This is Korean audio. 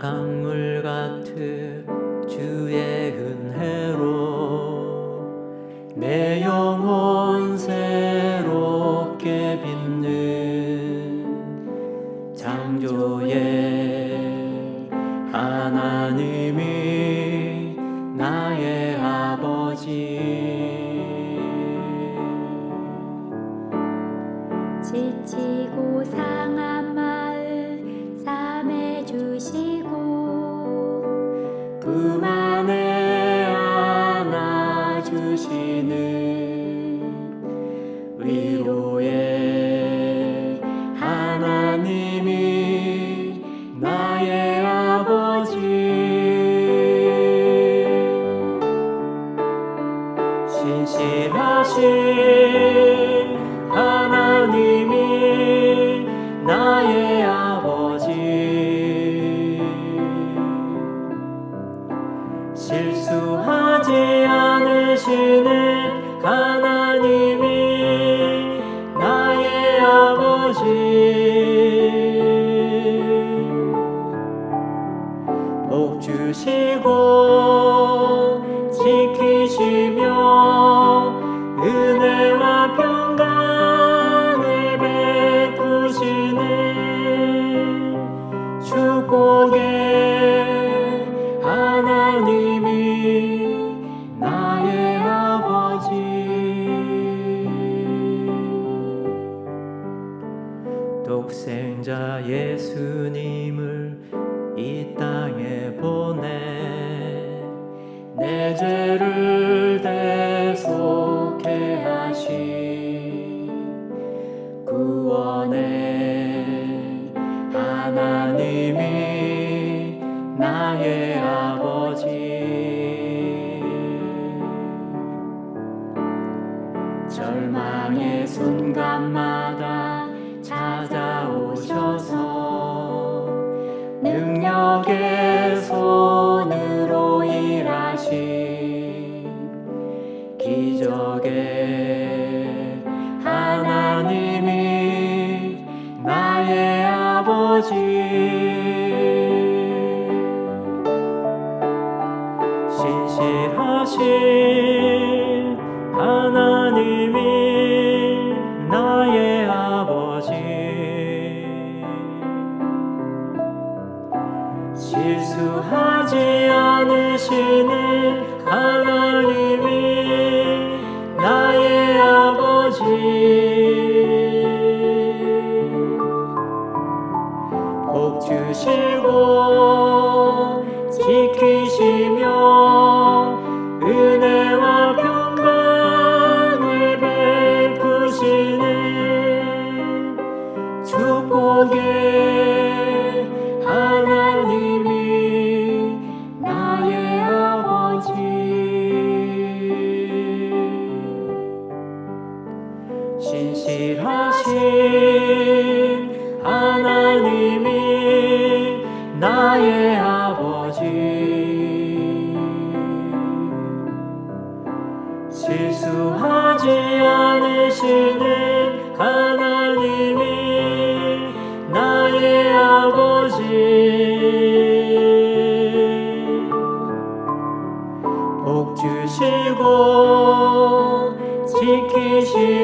강물 같은 주의 은혜로 내 영혼 새롭게 빛는 창조의 하나님이 나의 아버지. 지치고 상한 하나님이 나의 아버지. 실수하지 않으시는 하나님이 나의 아버지 하나님이 나의 아버지. 독생자 예수님을 이 땅에 보내 내 죄를 대속해 하신 구원의 하나님이 나의 아버지. 절망의 순간마다 찾아오셔서 능력의 손으로 일하신 기적의 하나님이 나의 아버지 실수하지 않으시는 하나님이 나의 아버지. 복 주시 신실하신 하나님이 나의 아버지. 실수하지 않으시는 하나님이 나의 아버지. 복 주시고 지키시며